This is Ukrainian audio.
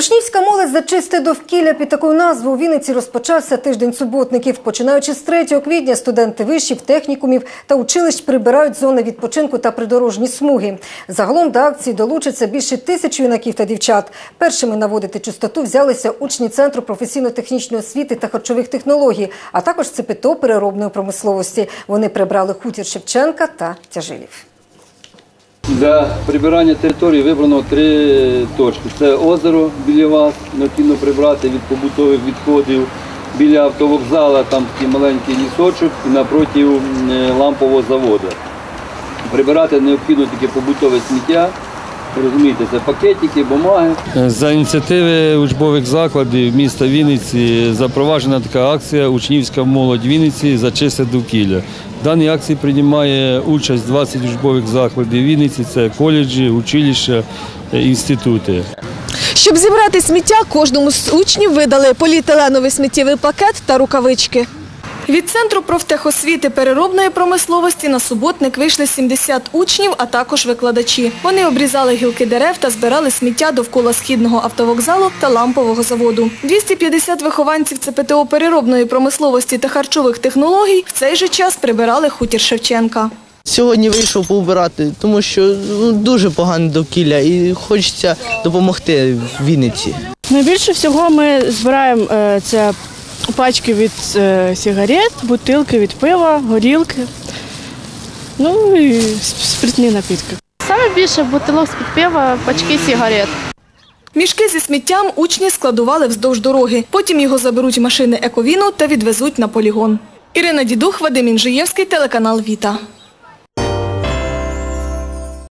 Учнівська молодь за чисте довкілля під такою назвою у Вінниці розпочався тиждень суботників. Починаючи з 3 квітня, студенти вишів, технікумів та училищ прибирають зони відпочинку та придорожні смуги. Загалом до акції долучаться більше тисяч юнаків та дівчат. Першими наводити чистоту взялися учні Центру професійно-технічної освіти та харчових технологій, а також ЦПТО переробної промисловості. Вони прибрали хутір Шевченка та Тяжилів. Для прибирання території вибрано три точки. Це озеро біля вас, необхідно прибрати від побутових відходів. Біля автовокзала там такий маленький лісочок і напроти лампового заводу. Прибирати необхідно тільки побутове сміття. Розумієте, це пакетики, бумаги. За ініціативи учбових закладів міста Вінниці запроваджена така акція Учнівська молодь Вінниці за чисте довкілля. В даній акції приймає участь 20 учбових закладів Вінниці, це коледжі, училища, е, інститути. Щоб зібрати сміття, кожному з учнів видали поліетиленовий сміттєвий пакет та рукавички. Від центру профтехосвіти переробної промисловості на суботник вийшли 70 учнів, а також викладачі. Вони обрізали гілки дерев та збирали сміття довкола східного автовокзалу та лампового заводу. 250 вихованців ЦПТО переробної промисловості та харчових технологій в цей же час прибирали хутір Шевченка. Сьогодні вийшов поубирати, тому що ну, дуже погане довкілля і хочеться допомогти в Вінниці. Найбільше всього ми збираємо е, це пачки від е, сигарет, бутилки від пива, горілки, ну і спиртні напітки. Саме більше бутилок з-під пива, пачки сигарет. Мішки зі сміттям учні складували вздовж дороги. Потім його заберуть машини Ековіну та відвезуть на полігон. Ірина Дідух, Вадим Інжиєвський, телеканал Віта.